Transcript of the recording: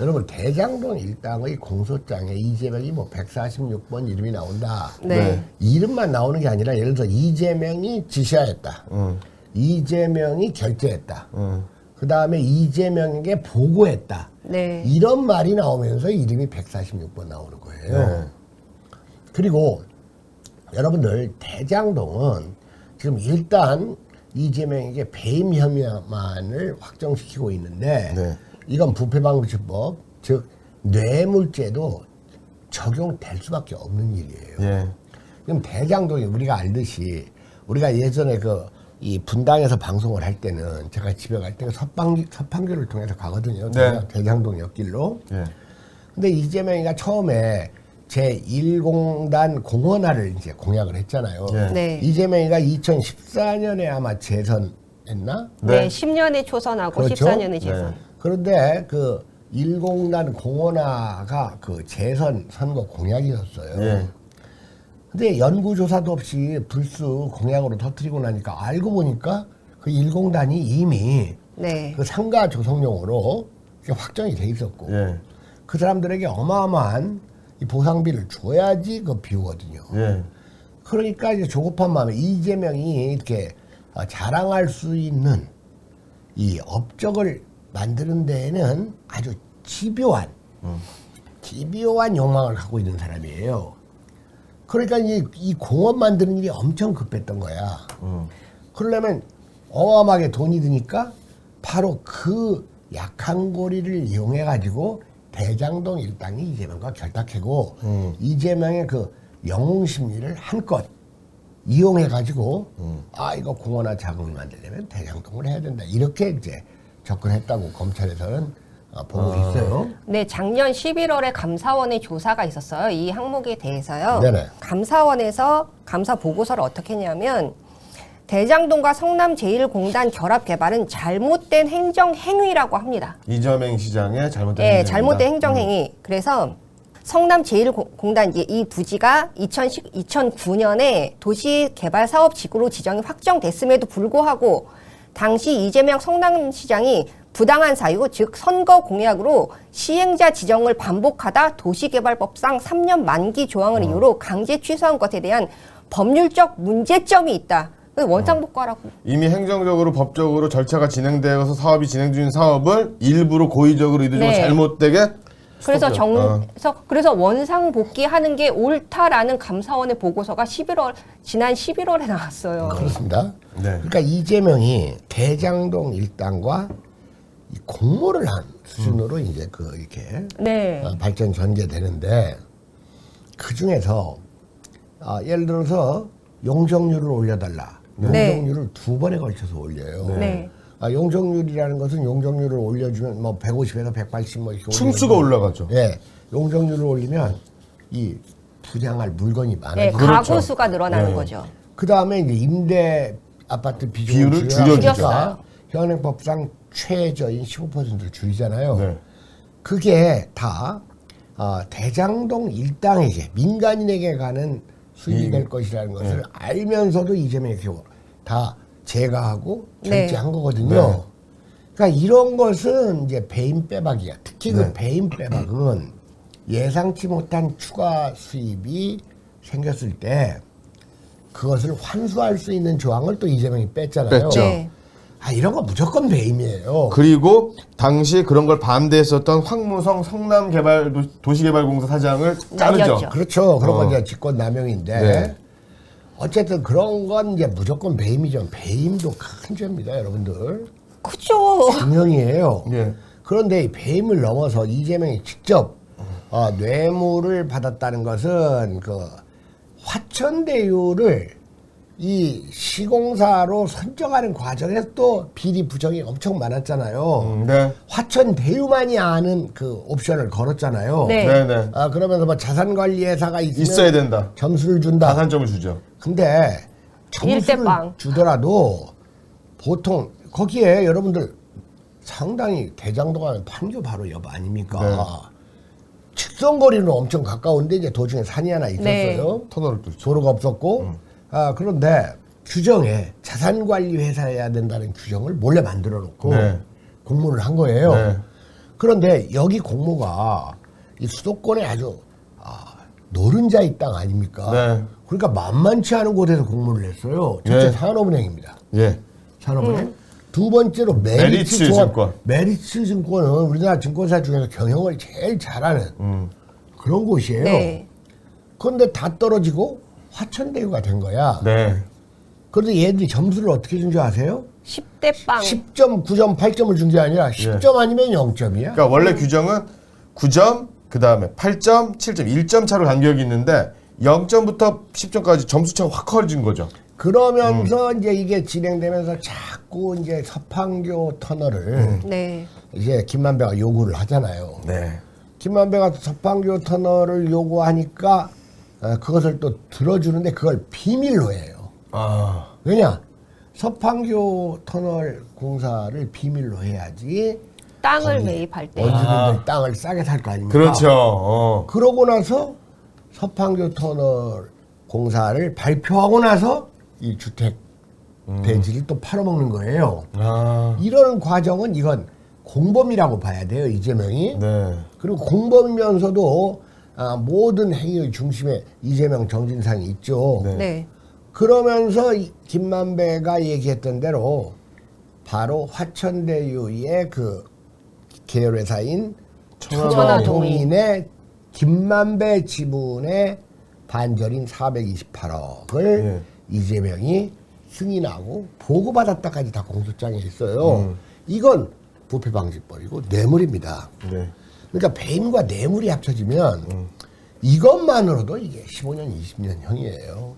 여러분 대장동 일당의 공소장에 이재명이 뭐 146번 이름이 나온다. 네. 네. 이름만 나오는 게 아니라 예를 들어 이재명이 지시하였다. 음. 이재명이 결재했다. 음. 그 다음에 이재명에게 보고했다. 네. 이런 말이 나오면서 이름이 146번 나오는 거예요. 네. 그리고 여러분들 대장동은 지금 일단 이재명에게 배임 혐의만을 확정시키고 있는데 네. 이건 부패방지법 즉 뇌물죄도 적용될 수밖에 없는 일이에요. 예. 그럼 대장동이 우리가 알듯이 우리가 예전에 그 이 분당에서 방송을 할 때는 제가 집에 갈때 서방 서판교를 통해서 가거든요. 네. 대장동 옆길로. 예. 근데 이재명이가 처음에 제 1공단 공원화를 이제 공약을 했잖아요. 네. 네. 이재명이가 2014년에 아마 재선했나? 네. 네. 10년에 초선하고 그렇죠? 14년에 재선. 네. 그런데 그 1공단 공원화가 그 재선 선거 공약이었어요. 예. 근데 연구조사도 없이 불수 공약으로 터뜨리고 나니까 알고 보니까 그 1공단이 이미 네. 그 상가 조성용으로 확정이 돼 있었고 예. 그 사람들에게 어마어마한 이 보상비를 줘야지 그 비우거든요. 예. 그러니까 이제 조급한 마음에 이재명이 이렇게 어, 자랑할 수 있는 이 업적을 만드는 데에는 아주 집요한, 집요한 욕망을 갖고 있는 사람이에요. 그러니까 이, 이 공원 만드는 일이 엄청 급했던 거야. 음. 그러려면 어마어마하게 돈이 드니까 바로 그 약한 고리를 이용해 가지고 대장동 일당이 이재명과 결탁하고 음. 이재명의 그 영웅 심리를 한껏 이용해 가지고 음. 아 이거 공원화 자금을 만들려면 대장동을 해야 된다 이렇게 이제 접근했다고 검찰에서는 어, 보고 아. 있어요. 네, 작년 11월에 감사원의 조사가 있었어요. 이 항목에 대해서요. 네네. 감사원에서 감사 보고서를 어떻게 했냐면 대장동과 성남제일공단 결합 개발은 잘못된 행정 행위라고 합니다. 이재명 시장의 잘못된 예, 행동이다. 잘못된 행정 행위. 그래서 성남제일공단 이제 이 부지가 2010, 2009년에 도시개발사업지구로 지정이 확정됐음에도 불구하고 당시 이재명 성남시장이 부당한 사유, 즉 선거 공약으로 시행자 지정을 반복하다 도시개발법상 3년 만기 조항을 이유로 강제 취소한 것에 대한 법률적 문제점이 있다. 원상복구하라고. 이미 행정적으로 법적으로 절차가 진행되어서 사업이 진행 중인 사업을 일부러 고의적으로 이들적으로 네. 잘못되게 그래서. 정, 어. 그래서, 그래서 원상 복귀하는 게 옳다라는 감사원의 보고서가 11월 지난 11월에 나왔어요. 그렇습니다. 네. 그러니까 이재명이 대장동 일당과 이 공모를 한 수준으로 이제 그 이렇게 네. 어, 발전 전개되는데 그 중에서 아, 예를 들어서 용적률을 올려달라. 네. 용적률을 두 번에 걸쳐서 올려요. 네. 아, 용적률이라는 것은 용적률을 올려주면 뭐 150에서 180 뭐 이렇게 층수가 올라가죠. 예, 용적률을 올리면 이 분양할 물건이 네, 많아지고 그렇죠. 가구 수가 늘어나는 네. 거죠. 그 다음에 이제 임대 아파트 비중을 비율을. 하니까 현행법상 최저인 15%를 줄이잖아요. 네. 그게 다 어, 대장동 일당에게 민간인에게 가는 수익이 이- 될 것이라는 것을 네. 알면서도 이재명이 이렇게 다 제거하고 네. 결제한 거거든요. 네. 그러니까 이런 것은 이제 배임 빼박이야. 특히 그 네. 배임 빼박은 예상치 못한 추가 수입이 생겼을 때 그것을 환수할 수 있는 조항을 또 이재명이 뺐잖아요. 뺐죠. 네. 아 이런 거 무조건 배임이에요. 그리고 당시 그런 걸 반대했었던 황무성 성남개발 도- 도시개발공사 사장을 자르죠. 날렸죠. 그렇죠. 그런 건 어. 이제 직권 남용인데 네. 어쨌든 그런 건 이제 무조건 배임이죠. 배임도 큰 죄입니다, 여러분들. 그죠. 분명이에요. 예. 그런데 이 배임을 넘어서 이재명이 직접 어, 뇌물을 받았다는 것은 그 화천대유를 이 시공사로 선정하는 과정에서 또 비리 부정이 엄청 많았잖아요. 음, 네. 화천 대유만이 아는 그 옵션을 걸었잖아요. 네. 네, 네. 아 그러면서 뭐 자산관리회사가 있으면 있어야 된다. 점수를 준다. 가산점을 주죠. 근데 점수를 일대빵. 주더라도 보통 거기에 여러분들 상당히 대장동 가면 판교 바로 옆 아닙니까? 네. 직선거리는 엄청 가까운데 이제 도중에 산이 하나 있었어요. 네. 터널을 뚫죠. 도로가 없었고 음. 아 그런데 규정에 자산관리회사여야 된다는 규정을 몰래 만들어 놓고 네. 공모를 한 거예요. 네. 그런데 여기 공모가 이 수도권에 아주 아, 노른자의 땅 아닙니까? 네. 그러니까 만만치 않은 곳에서 공모를 했어요. 첫째 네. 산업은행입니다. 예. 산업은행. 두 번째로 메리츠, 메리츠 증권. 증권. 메리츠 증권은 우리나라 증권사 중에서 경영을 제일 잘하는 음. 그런 곳이에요. 네. 그런데 다 떨어지고 화천대유가 된 거야. 네. 그런데 얘들이 점수를 어떻게 준 줄 아세요? 10대 빵. 10점, 9점, 8점을 준 게 아니라 10점 아니면 0점이야. 그러니까 원래 규정은 9점, 그 다음에 8점, 7점, 1점 차로 간격이 있는데 0점부터 10점까지 점수 차가 확 커진 거죠. 그러면서 이제 이게 진행되면서 자꾸 이제 서판교 터널을 네. 이제 김만배가 요구를 하잖아요. 네. 김만배가 서판교 터널을 요구하니까 어, 그것을 또 들어주는데 그걸 비밀로 해요. 아. 왜냐? 서판교 터널 공사를 비밀로 해야지 땅을 매입할 때. 원주민들 땅을 싸게 살 거 아닙니까? 그렇죠. 어. 그러고 나서 서판교 터널 공사를 발표하고 나서 이 주택 대지를 또 팔아먹는 거예요. 아. 이런 과정은 이건 공범이라고 봐야 돼요 이재명이. 네. 그리고 공범이면서도 아, 모든 행위의 중심에 이재명 정진상이 있죠. 네. 네. 그러면서 이 김만배가 얘기했던 대로 바로 화천대유의 그 계열 회사인 천화동인의 김만배 지분의 반절인 428억을 예. 이재명이 승인하고 보고받았다까지 다 공소장에 있어요. 음. 이건 부패방지법이고 뇌물입니다. 네. 그러니까 배임과 뇌물이 합쳐지면 이것만으로도 이게 15년, 20년 형이에요.